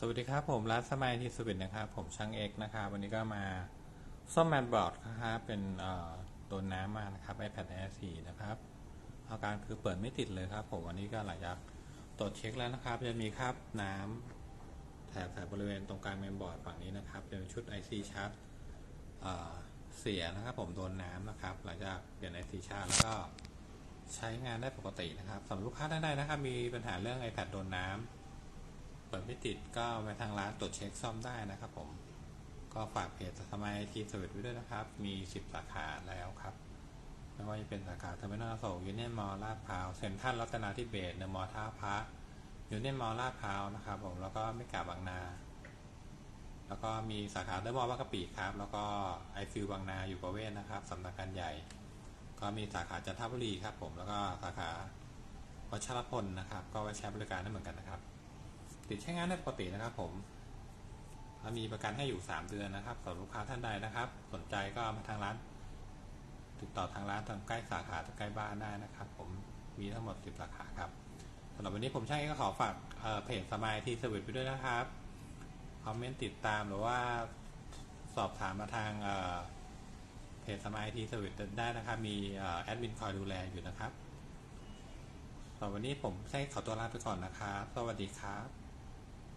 สวัสดีครับผมร้านสมัยทีสวิตนะครับผมช่างเอกนะครับวันนี้ก็มาซ่อมแมนบอร์ดนะครับเป็นเอ่อโดนน้ำมานะครับ iPad Air 4 นะครับอาการคือเปิดไม่ติดเลยครับ ผมวันนี้ก็หลังจากตรวจเช็คแล้วนะครับ จะมีคราบน้ำแถบแถบบริเวณตรงกลางแมนบอร์ดฝั่งนี้นะครับเป็นชุด IC ชาร์จเสียนะครับ ผมโดนน้ำนะครับ หลังจากเปลี่ยน IC ชาร์จแล้วก็ใช้งานได้ปกตินะครับสำหรับลูกค้าท่านใดนะครับ มีปัญหาเรื่อง iPad โดนน้ำ เปิดไม่ติดก็ไปทางร้านตรวจเช็คซ่อมได้นะครับผม ก็ฝากเพจสมัยทีสวิตไว้ด้วยนะครับ มี 10 สาขาแล้วครับ ไม่ว่าจะเป็นสาขาเทอร์มินอลโศกยูเนียนมอลลาดพร้าวเซ็นทรัลรัตนาธิเบศเดอะมอลท่าพระยูเนียนมอลลาดพร้าวนะครับผมแล้วก็ไม่กาบางนา แล้วก็มีสาขาเดอะมอลล์บางกะปิครับ แล้วก็ไอฟิลบางนาอยู่ประเวศนะครับสำนักงานใหญ่ ก็มีสาขาจันทบุรีครับผมแล้วก็สาขาวัชรพลนะครับ ก็ไว้ใช้บริการได้เหมือนกันนะครับ ติดใช้งานได้ปกตินะครับผมมีประกันให้อยู่ 3 เดือนนะครับสำหรับลูกค้าท่านใดนะครับ สนใจก็มาทางร้าน ติดต่อทางร้านทางใกล้สาขาใกล้บ้านได้นะครับ ผมมีทั้งหมด 10 สาขาครับสำหรับวันนี้ผมช่างก็ขอฝากเเพจสมายทีสวิตไปด้วยนะครับคอมเมนต์ติดตามหรือว่าสอบถามมาทางเเพจสมายทีสวิตได้นะครับ มีแอดมินคอยดูแลอยู่นะครับสำหรับวันนี้ผมใช้ขอตัวลาไปก่อนนะครับ สวัสดีครับ